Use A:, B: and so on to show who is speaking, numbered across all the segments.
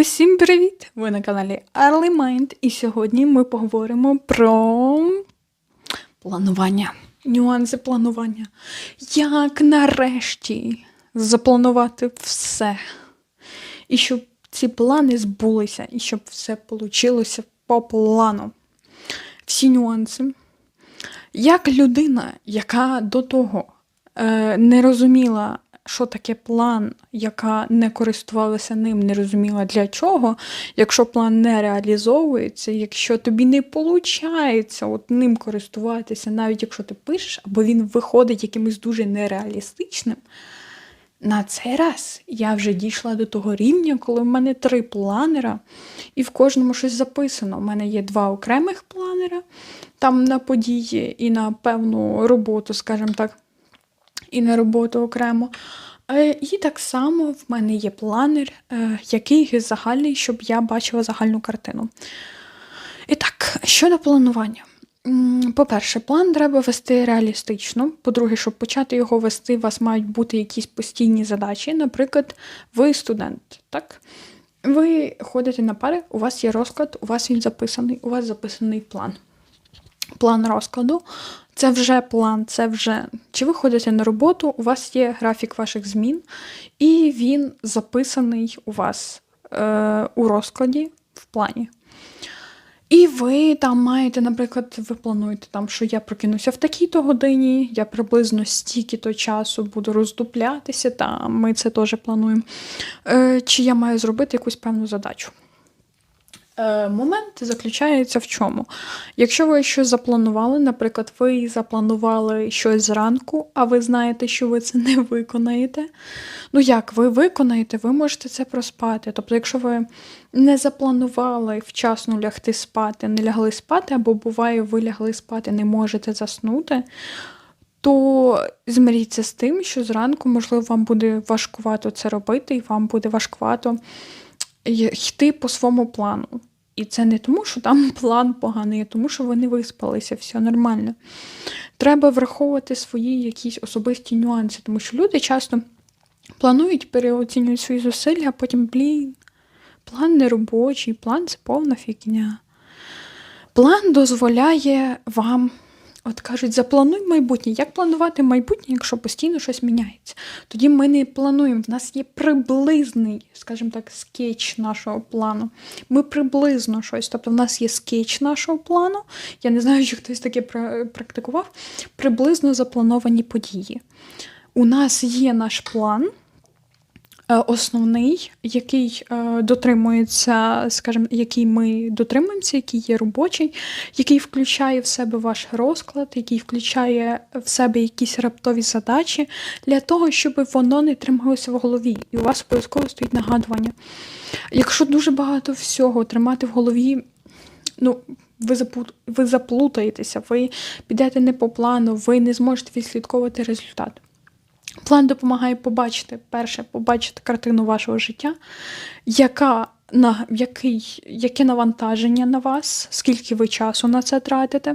A: Усім привіт! Ви на каналі Early Mind, і сьогодні ми поговоримо про планування, нюанси планування. Як нарешті запланувати все. І щоб ці плани збулися, і щоб все вийшло по плану. Всі нюанси. Як людина, яка до того е, не розуміла, що таке план, яка не користувалася ним, не розуміла для чого, якщо план не реалізовується, якщо тобі не виходить от ним користуватися, навіть якщо ти пишеш, або він виходить якимось дуже нереалістичним. На цей раз я вже дійшла до того рівня, коли в мене три планера, і в кожному щось записано. У мене є два окремих планера, там на події і на певну роботу, скажімо так, і на роботу окремо. Е, І так само в мене є планер, е, який загальний, щоб я бачила загальну картину. І так, щодо планування. По-перше, план треба вести реалістично. По-друге, щоб почати його вести, у вас мають бути якісь постійні задачі. Наприклад, ви студент, так? Ви ходите на пари, у вас є розклад, у вас він записаний, у вас записаний план. План розкладу це вже план, це вже чи ви ходите на роботу, у вас є графік ваших змін, і він записаний у вас е, у розкладі в плані. І ви там маєте, наприклад, ви плануєте там, що я прокинуся в такій-то годині, я приблизно стільки-то часу буду роздуплятися, та ми це теж плануємо. Е, Чи я маю зробити якусь певну задачу? Е, Момент заключається в чому? Якщо ви щось запланували, наприклад, ви запланували щось зранку, а ви знаєте, що ви це не виконаєте. Ну як ви виконаєте, ви можете це проспати. Тобто, якщо ви не запланували вчасно лягти спати, не лягли спати, або буває, ви лягли спати, не можете заснути, то змиріться з тим, що зранку, можливо, вам буде важкувато це робити, і вам буде важкувато йти по своєму плану. І це не тому, що там план поганий, а тому, що ви не виспалися, все нормально. Треба враховувати свої якісь особисті нюанси, тому що люди часто планують, переоцінюють свої зусилля, а потім, блін, план не робочий, план це повна фігня. План дозволяє вам От кажуть, заплануй майбутнє. Як планувати майбутнє, якщо постійно щось міняється? Тоді ми не плануємо. В нас є приблизний, скажімо так, скетч нашого плану. Ми приблизно щось. Тобто в нас є скетч нашого плану. Я не знаю, чи хтось таке практикував. Приблизно заплановані події. У нас є наш план. Е, основний, який е, дотримується, скажімо, який ми дотримуємося, який є робочий, який включає в себе ваш розклад, який включає в себе якісь раптові задачі для того, щоб воно не трималося в голові, і у вас обов'язково стоїть нагадування. Якщо дуже багато всього тримати в голові, ну. Ви ви заплутаєтеся, ви підете не по плану, ви не зможете відслідковувати результат. План допомагає побачити, перше, побачити картину вашого життя, яка, на, який, яке навантаження на вас, скільки ви часу на це тратите,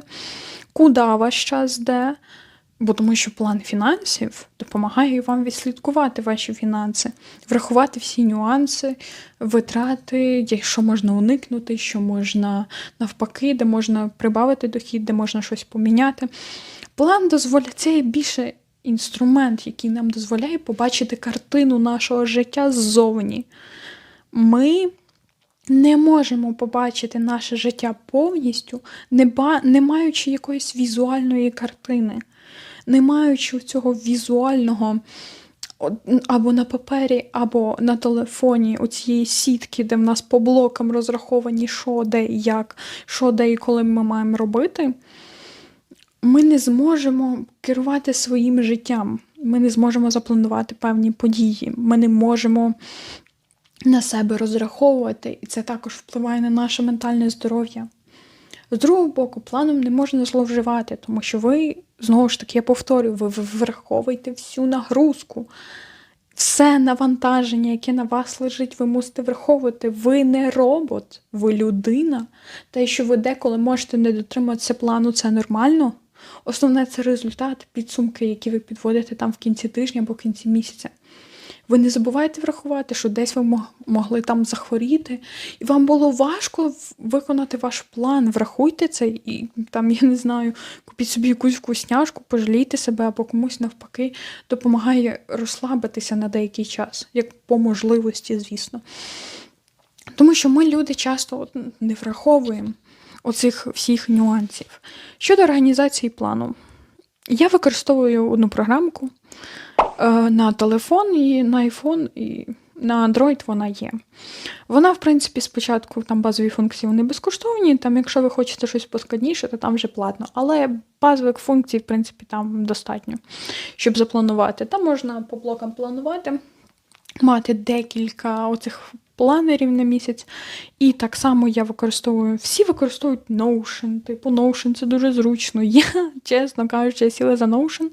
A: куди ваш час йде. Бо тому що план фінансів допомагає вам відслідкувати ваші фінанси, врахувати всі нюанси, витрати, що можна уникнути, що можна навпаки, де можна прибавити дохід, де можна щось поміняти. План дозволяє це більше інструмент, який нам дозволяє побачити картину нашого життя ззовні. Ми не можемо побачити наше життя повністю, не, ба... не маючи якоїсь візуальної картини, не маючи цього візуального. Або на папері, або на телефоні у цієї сітки, де в нас по блокам розраховані, що, де як, що, де і коли ми маємо робити ми не зможемо керувати своїм життям. Ми не зможемо запланувати певні події. Ми не можемо на себе розраховувати, і це також впливає на наше ментальне здоров'я. З другого боку, планом не можна зловживати, тому що ви, знову ж таки, я повторюю, ви враховуєте всю нагрузку, все навантаження, яке на вас лежить, ви мусите враховувати. Ви не робот, ви людина. Те, що ви деколи можете не дотриматися плану, це нормально. Основне це результат, підсумки, які ви підводите там в кінці тижня або в кінці місяця. Ви не забувайте врахувати, що десь ви могли там захворіти, і вам було важко виконати ваш план. Врахуйте це і там, я не знаю, купіть собі якусь вкусняшку, пожалійте себе або комусь навпаки допомагає розслабитися на деякий час, як по можливості, звісно. Тому що ми люди часто не враховуємо оцих всіх нюансів. Щодо організації плану, я використовую одну програмку е, на телефон і на iPhone, і на Android вона є. Вона, в принципі, спочатку там базові функції вони безкоштовні. Там, якщо ви хочете щось поскладніше, то там вже платно. Але базових функцій, в принципі, там достатньо, щоб запланувати. Там можна по блокам планувати, мати декілька оцих планерів на місяць. І так само я використовую, всі використовують Notion. Типу, Notion це дуже зручно. Я, чесно кажучи, я сіла за Notion.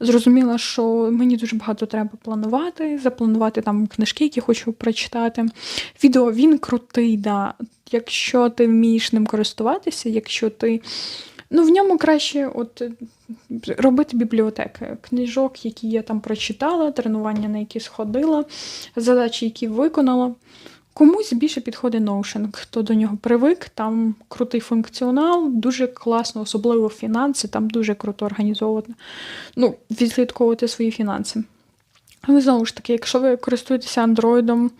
A: Зрозуміла, що мені дуже багато треба планувати, запланувати там книжки, які хочу прочитати. Відео він крутий, да. Якщо ти вмієш ним користуватися, якщо ти. Ну, в ньому краще от, е, робити бібліотеки, книжок, які я там прочитала, тренування, на які сходила, задачі, які виконала. Комусь більше підходить Notion, хто до нього привик, там крутий функціонал, дуже класно, особливо фінанси, там дуже круто організовано. Ну, відслідковувати свої фінанси. Але знову ж таки, якщо ви користуєтеся андроїдом,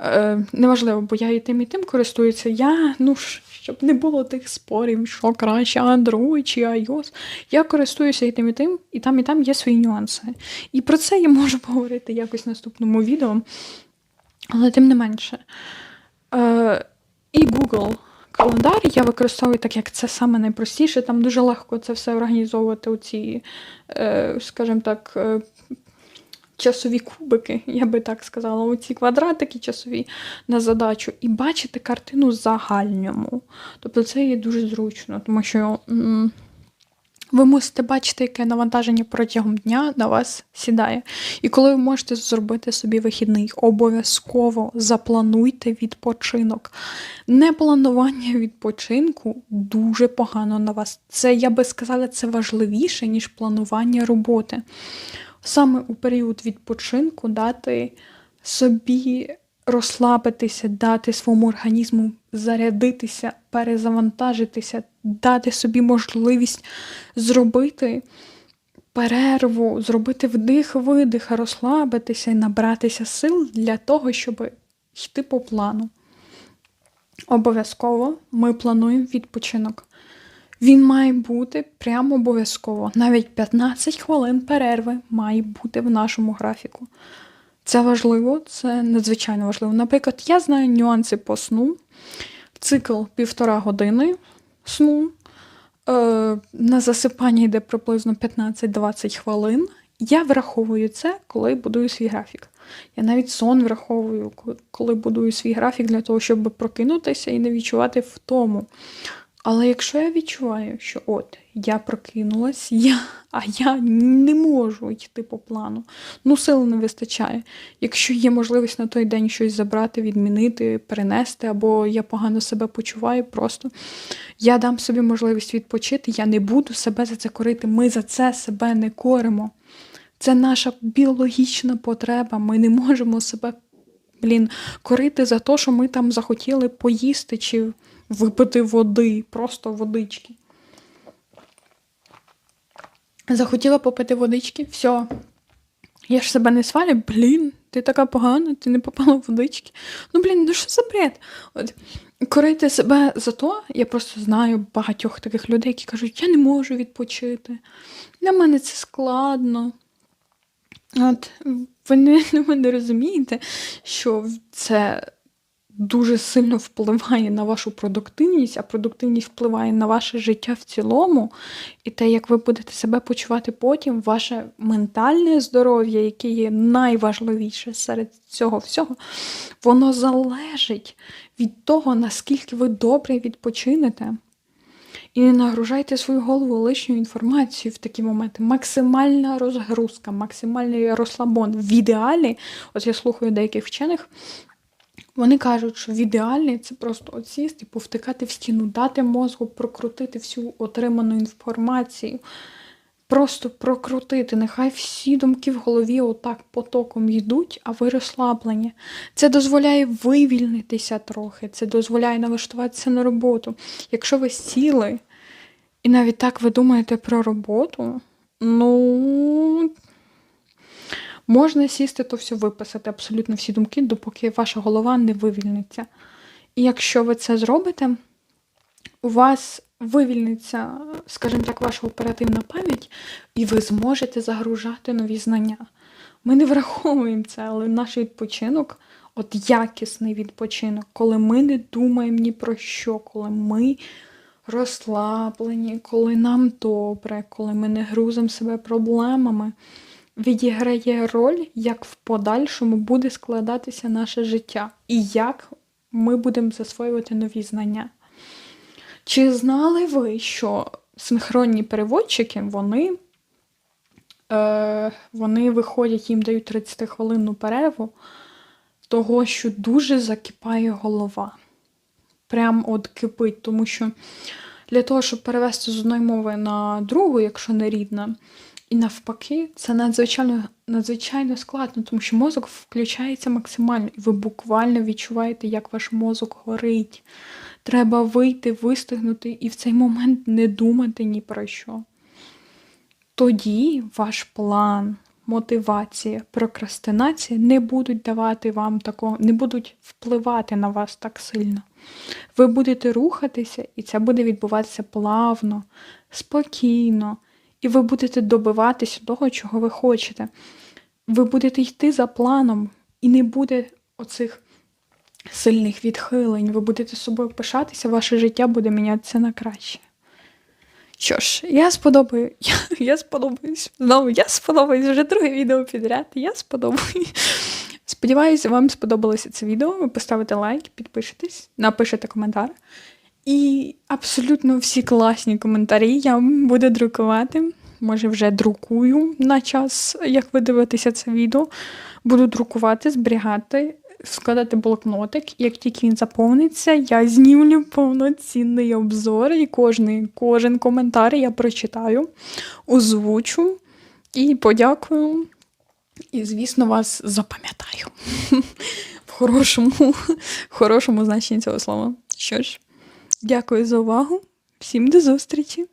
A: е, неважливо, бо я і тим, і тим користуюся, я, ну, щ- щоб не було тих спорів, що краще Android чи iOS, я користуюся і тим, і тим, і там, і там є свої нюанси. І про це я можу поговорити якось в наступному відео. Але тим не менше. Е, і Google календар я використовую так, як це саме найпростіше. Там дуже легко це все організовувати у ці, е, скажімо так, е, часові кубики, я би так сказала, оці квадратики часові на задачу, і бачити картину загальному. Тобто це є дуже зручно, тому що. ви мусите бачити, яке навантаження протягом дня на вас сідає. І коли ви можете зробити собі вихідний, обов'язково заплануйте відпочинок. Непланування відпочинку дуже погано на вас. Це, я би сказала, це важливіше, ніж планування роботи. Саме у період відпочинку дати собі розслабитися, дати своєму організму зарядитися, перезавантажитися, дати собі можливість зробити перерву, зробити вдих-видих, розслабитися і набратися сил для того, щоб йти по плану. Обов'язково ми плануємо відпочинок. Він має бути прямо обов'язково. Навіть 15 хвилин перерви має бути в нашому графіку. Це важливо, це надзвичайно важливо. Наприклад, я знаю нюанси по сну. Цикл півтора години сну. Е, на засипання йде приблизно 15-20 хвилин. Я враховую це, коли будую свій графік. Я навіть сон враховую, коли будую свій графік для того, щоб прокинутися і не відчувати втому. Але якщо я відчуваю, що от я прокинулась, я, а я не можу йти по плану, ну сил не вистачає. Якщо є можливість на той день щось забрати, відмінити, перенести, або я погано себе почуваю, просто я дам собі можливість відпочити, я не буду себе за це корити. Ми за це себе не коримо. Це наша біологічна потреба. Ми не можемо себе блін, корити за те, що ми там захотіли поїсти чи випити води, просто водички. Захотіла попити водички, все. Я ж себе не свалю, блін, ти така погана, ти не попала в водички. Ну, блін, ну що за бред? От, корити себе за то, я просто знаю багатьох таких людей, які кажуть, я не можу відпочити. Для мене це складно. От ви не, ви не розумієте, що це дуже сильно впливає на вашу продуктивність, а продуктивність впливає на ваше життя в цілому, і те, як ви будете себе почувати потім, ваше ментальне здоров'я, яке є найважливіше серед цього всього, воно залежить від того, наскільки ви добре відпочинете. І не нагружайте свою голову лишньою інформацією в такі моменти. Максимальна розгрузка, максимальний розслабон. В ідеалі, от я слухаю деяких вчених, вони кажуть, що в ідеалі це просто от сісти, повтикати в стіну, дати мозку прокрутити всю отриману інформацію. Просто прокрутити. Нехай всі думки в голові отак потоком йдуть, а ви розслаблені. Це дозволяє вивільнитися трохи, це дозволяє налаштуватися на роботу. Якщо ви сіли і навіть так ви думаєте про роботу, ну. Можна сісти, то все виписати, абсолютно всі думки, допоки ваша голова не вивільниться. І якщо ви це зробите, у вас вивільниться, скажімо так, ваша оперативна пам'ять, і ви зможете загружати нові знання. Ми не враховуємо це, але наш відпочинок, от якісний відпочинок, коли ми не думаємо ні про що, коли ми розслаблені, коли нам добре, коли ми не грузимо себе проблемами, відіграє роль, як в подальшому буде складатися наше життя і як ми будемо засвоювати нові знання. Чи знали ви, що синхронні переводчики, вони, е, вони виходять, їм дають 30-хвилинну перерву, того, що дуже закипає голова. Прям от кипить, тому що для того, щоб перевести з одної мови на другу, якщо не рідна, і навпаки, це надзвичайно, надзвичайно складно, тому що мозок включається максимально, і ви буквально відчуваєте, як ваш мозок горить. Треба вийти, вистигнути і в цей момент не думати ні про що. Тоді ваш план, мотивація, прокрастинація не будуть давати вам такого, не будуть впливати на вас так сильно. Ви будете рухатися, і це буде відбуватися плавно, спокійно, і ви будете добиватися того, чого ви хочете. Ви будете йти за планом, і не буде оцих сильних відхилень. Ви будете собою пишатися, ваше життя буде мінятися на краще. Що ж, я сподобаю, я, я сподобаюсь. Знову я сподобаюсь вже друге відео підряд. Я сподобаюсь. Сподіваюся, вам сподобалося це відео. Ви поставите лайк, підпишетесь, напишете коментар. І абсолютно всі класні коментарі я буду друкувати. Може, вже друкую на час, як ви дивитеся це відео. Буду друкувати, зберігати, складати блокнотик. Як тільки він заповниться, я знімлю повноцінний обзор, і кожний, кожен коментар я прочитаю, озвучу і подякую. І, звісно, вас запам'ятаю в хорошому, в хорошому значенні цього слова. Що ж, дякую за увагу. Всім до зустрічі!